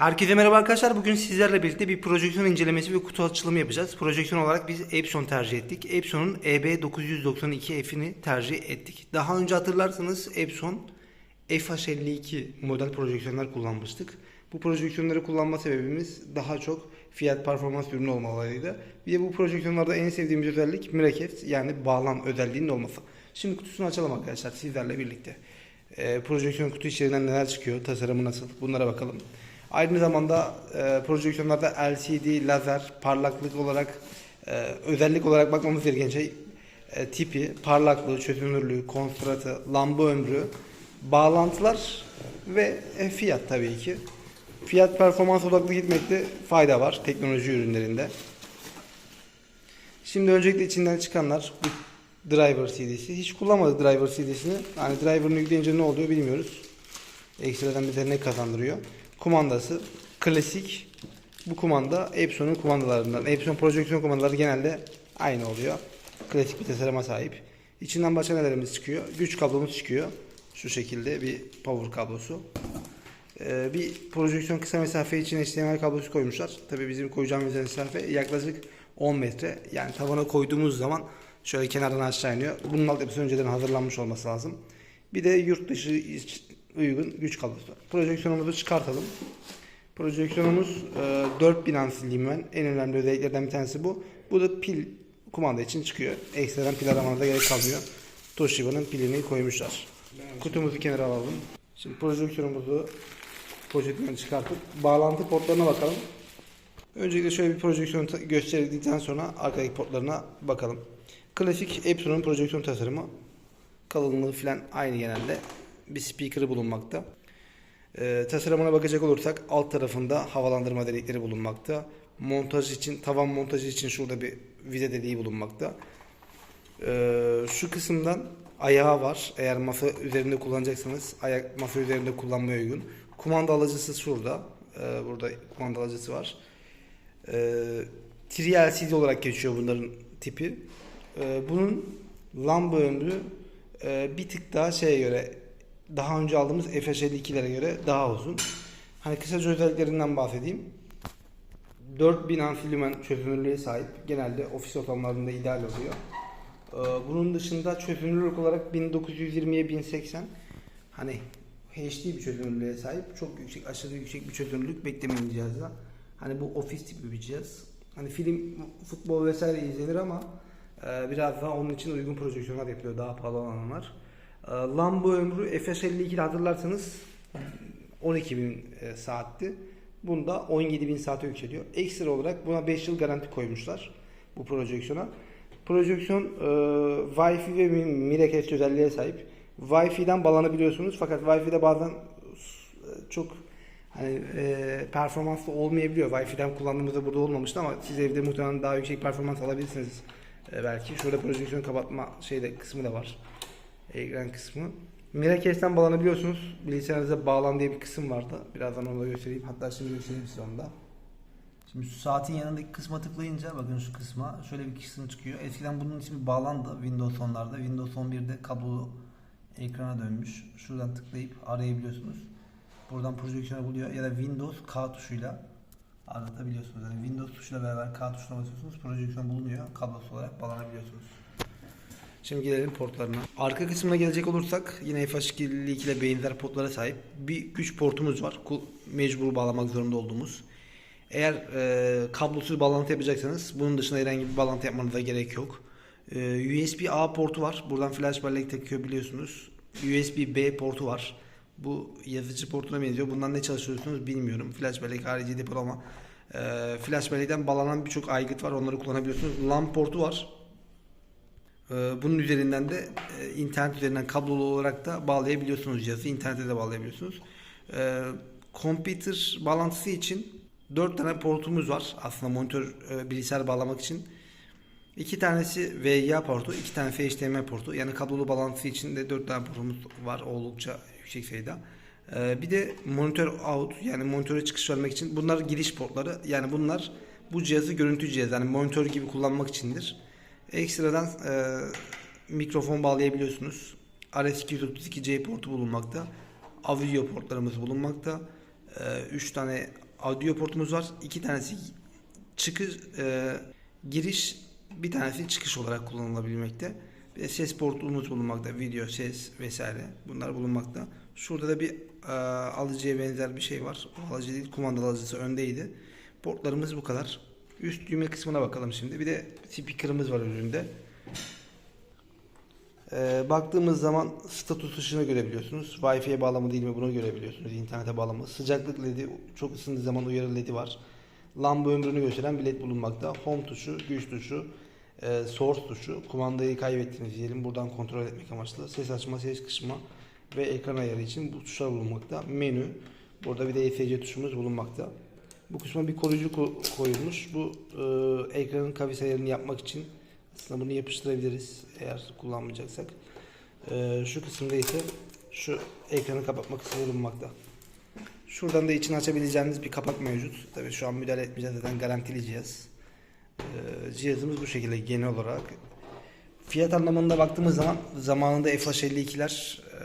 Herkese merhaba arkadaşlar. Bugün sizlerle birlikte bir projeksiyon incelemesi ve kutu açılımı yapacağız. Projeksiyon olarak biz Epson tercih ettik. Epson'un E EB992F'ini tercih ettik. Daha önce hatırlarsanız Epson FH52 model projeksiyonlar kullanmıştık. Bu projeksiyonları kullanma sebebimiz daha çok fiyat performans ürünü olmalarıydı. Bir de bu projeksiyonlarda en sevdiğimiz özellik Miracast yani bağlam özelliğinin olması. Şimdi kutusunu açalım arkadaşlar sizlerle birlikte. Ee, projeksiyon kutu içerisinden neler çıkıyor, tasarımı nasıl bunlara bakalım. Aynı zamanda e, projeksiyonlarda LCD, lazer, parlaklık olarak e, özellik olarak bakmamız gereken şey e, tipi, parlaklığı, çözünürlüğü, konstratı, lamba ömrü, bağlantılar ve e, fiyat tabii ki. Fiyat performans odaklı gitmekte fayda var teknoloji ürünlerinde. Şimdi öncelikle içinden çıkanlar bu driver CD'si. Hiç kullanmadık driver CD'sini. Yani driver'ını yükleyince ne oluyor bilmiyoruz. Ekstradan bize ne kazandırıyor. Kumandası klasik. Bu kumanda Epson'un kumandalarından. Epson projeksiyon kumandaları genelde aynı oluyor. Klasik bir tasarıma sahip. İçinden başka nelerimiz çıkıyor? Güç kablomuz çıkıyor. Şu şekilde bir power kablosu. Ee, bir projeksiyon kısa mesafe için HDMI kablosu koymuşlar. Tabii bizim koyacağımız mesafe yaklaşık 10 metre. Yani tavana koyduğumuz zaman şöyle kenardan aşağı iniyor. Bunun altyapısı önceden hazırlanmış olması lazım. Bir de yurt dışı uygun güç kablosu. Projeksiyonumuzu çıkartalım. Projeksiyonumuz e, 4000 amfi limen. En önemli özelliklerden bir tanesi bu. Bu da pil kumanda için çıkıyor. Ekstradan pil aramana da gerek kalmıyor. Toshiba'nın pilini koymuşlar. Kutumuzu kenara alalım. Şimdi projeksiyonumuzu poşetinden çıkartıp bağlantı portlarına bakalım. Öncelikle şöyle bir projeksiyon gösterdikten sonra arkadaki portlarına bakalım. Klasik Epson'un projeksiyon tasarımı. Kalınlığı falan aynı genelde. Bir speaker'ı bulunmakta. Ee, tasarımına bakacak olursak alt tarafında havalandırma delikleri bulunmakta. Montaj için, tavan montajı için şurada bir vize deliği bulunmakta. Ee, şu kısımdan ayağı var. Eğer masa üzerinde kullanacaksanız ayak masa üzerinde kullanmaya uygun. Kumanda alıcısı şurada. Ee, burada kumanda alıcısı var. Ee, 3 LCD olarak geçiyor bunların tipi. Ee, bunun lamba ömrü e, bir tık daha şeye göre daha önce aldığımız FH52'lere göre daha uzun. Hani kısaca özelliklerinden bahsedeyim. 4000 amfi lümen çözünürlüğe sahip. Genelde ofis ortamlarında ideal oluyor. Ee, Bunun dışında çözünürlük olarak 1920'ye 1080 hani HD bir çözünürlüğe sahip. Çok yüksek, aşırı yüksek bir çözünürlük beklemeyin cihazda. Hani bu ofis tipi bir cihaz. Hani film, futbol vesaire izlenir ama e, biraz daha onun için uygun projeksiyonlar yapılıyor. Daha pahalı olanlar. E, Lamba ömrü FS52'de hatırlarsanız 12.000 e, saatti. Bunda 17.000 saate yükseliyor. Ekstra olarak buna 5 yıl garanti koymuşlar bu projeksiyona. Projeksiyon e, Wi-Fi ve mi- Miracast özelliğe sahip. Wi-Fi'den bağlanabiliyorsunuz fakat Wi-Fi'de bazen e, çok hani e, performanslı olmayabiliyor. Wi-Fi'den kullandığımızda burada olmamıştı ama siz evde muhtemelen daha yüksek performans alabilirsiniz e, belki. Şurada projeksiyon kapatma şeyde kısmı da var. Ekran kısmı. Miracast'ten bağlanabiliyorsunuz. Bilgisayarınıza bağlan diye bir kısım vardı. Birazdan onu da göstereyim. Hatta şimdi göstereyim size onu da. Şimdi şu saatin yanındaki kısma tıklayınca bakın şu kısma şöyle bir kısım çıkıyor. Eskiden bunun ismi bağlandı Windows 10'larda. Windows 11'de kablolu ekrana dönmüş. Şuradan tıklayıp arayabiliyorsunuz. Buradan projeksiyonu buluyor ya da Windows K tuşuyla aratabiliyorsunuz. Yani Windows tuşuyla beraber K tuşuna basıyorsunuz. Projeksiyon bulunuyor. Kablosuz olarak bağlanabiliyorsunuz. Şimdi gelelim portlarına. Arka kısmına gelecek olursak yine FH52 ile benzer portlara sahip bir güç portumuz var. Mecbur bağlamak zorunda olduğumuz. Eğer e, kablosuz bağlantı yapacaksanız bunun dışında herhangi bir bağlantı yapmanıza gerek yok. E, USB A portu var. Buradan flash bellek takıyor biliyorsunuz. USB B portu var. Bu yazıcı portuna benziyor. Bundan ne çalışıyorsunuz bilmiyorum. Flash bellek harici depolama. E, flash bellekten bağlanan birçok aygıt var. Onları kullanabiliyorsunuz. LAN portu var. Ee, Bunun üzerinden de e, internet üzerinden kablolu olarak da bağlayabiliyorsunuz cihazı. İnternete de bağlayabiliyorsunuz. Ee, Computer bağlantısı için 4 tane portumuz var. Aslında monitör e, bilgisayar bağlamak için. İki tanesi VGA portu, iki tanesi HDMI portu. Yani kablolu bağlantısı için de 4 tane portumuz var oldukça yüksek sayıda. Ee, Bir de monitör out yani monitöre çıkış vermek için bunlar giriş portları. Yani bunlar bu cihazı görüntü cihazı yani monitör gibi kullanmak içindir. Ekstradan e, mikrofon bağlayabiliyorsunuz. RS232C portu bulunmakta. Audio portlarımız bulunmakta. 3 tane audio portumuz var. İki tanesi çıkış e, giriş bir tanesi çıkış olarak kullanılabilmekte. De ses portumuz bulunmakta. Video, ses vesaire bunlar bulunmakta. Şurada da bir e, alıcıya benzer bir şey var. O alıcı değil kumandalı alıcısı öndeydi. Portlarımız bu kadar. Üst düğme kısmına bakalım şimdi. Bir de speaker'ımız var üründe. Ee, baktığımız zaman status ışığını görebiliyorsunuz. Wi-Fi'ye bağlı değil mi bunu görebiliyorsunuz. İnternete bağlı mı? Sıcaklık ledi, çok ısındığı zaman uyarı ledi var. Lamba ömrünü gösteren bir led bulunmakta. Home tuşu, güç tuşu, e, source tuşu. Kumandayı kaybettiniz diyelim. Buradan kontrol etmek amaçlı. Ses açma, ses kısma ve ekran ayarı için bu tuşlar bulunmakta. Menü. Burada bir de ESC tuşumuz bulunmakta. Bu kısma bir koruyucu ko- koyulmuş. Bu e, ekranın kavis ayarını yapmak için aslında bunu yapıştırabiliriz eğer kullanmayacaksak. E, şu kısımda ise şu ekranı kapatma kısmı bulunmakta. Şuradan da içini açabileceğiniz bir kapak mevcut. Tabii şu an müdahale etmeyeceğiz zaten garantili cihaz. E, cihazımız bu şekilde genel olarak. Fiyat anlamında baktığımız zaman zamanında FH52'ler e,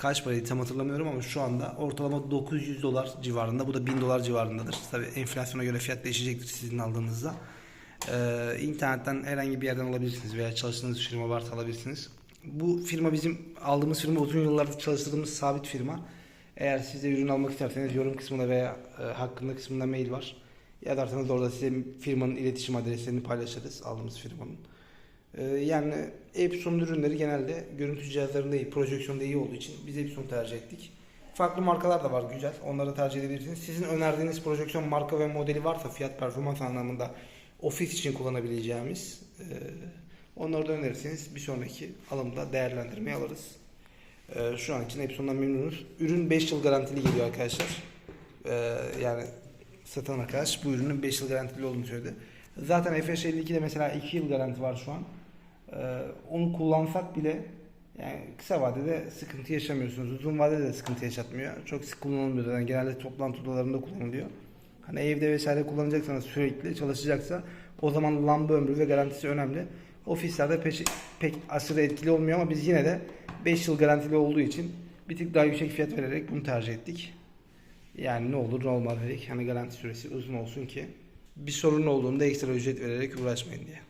kaç paraydı tam hatırlamıyorum ama şu anda ortalama 900 dolar civarında. Bu da 1000 dolar civarındadır. Tabii enflasyona göre fiyat değişecektir sizin aldığınızda. Ee, internetten herhangi bir yerden alabilirsiniz veya çalıştığınız firma varsa alabilirsiniz. Bu firma bizim aldığımız firma uzun yıllardır çalıştırdığımız sabit firma. Eğer siz de ürün almak isterseniz yorum kısmında veya e, hakkında kısmında mail var. Yazarsanız orada size firmanın iletişim adreslerini paylaşırız aldığımız firmanın. Ee, yani Epson ürünleri genelde görüntü cihazlarında iyi, projeksiyonda iyi olduğu için biz Epson tercih ettik. Farklı markalar da var güzel. Onları tercih edebilirsiniz. Sizin önerdiğiniz projeksiyon marka ve modeli varsa fiyat performans anlamında ofis için kullanabileceğimiz onları da önerirseniz bir sonraki alımda değerlendirmeye alırız. Şu an için Epson'dan memnunuz. Ürün 5 yıl garantili geliyor arkadaşlar. Yani satan arkadaş bu ürünün 5 yıl garantili olduğunu söyledi. Zaten FH52'de mesela 2 yıl garanti var şu an. Ee, onu kullansak bile yani kısa vadede sıkıntı yaşamıyorsunuz. Uzun vadede de sıkıntı yaşatmıyor. Çok sık kullanılmıyor zaten. Genelde toplantı odalarında kullanılıyor. Hani evde vesaire kullanacaksanız sürekli çalışacaksa o zaman lamba ömrü ve garantisi önemli. Ofislerde pek, pek aşırı etkili olmuyor ama biz yine de 5 yıl garantili olduğu için bir tık daha yüksek fiyat vererek bunu tercih ettik. Yani ne olur ne olmaz dedik. Hani garanti süresi uzun olsun ki bir sorun olduğunda ekstra ücret vererek uğraşmayın diye.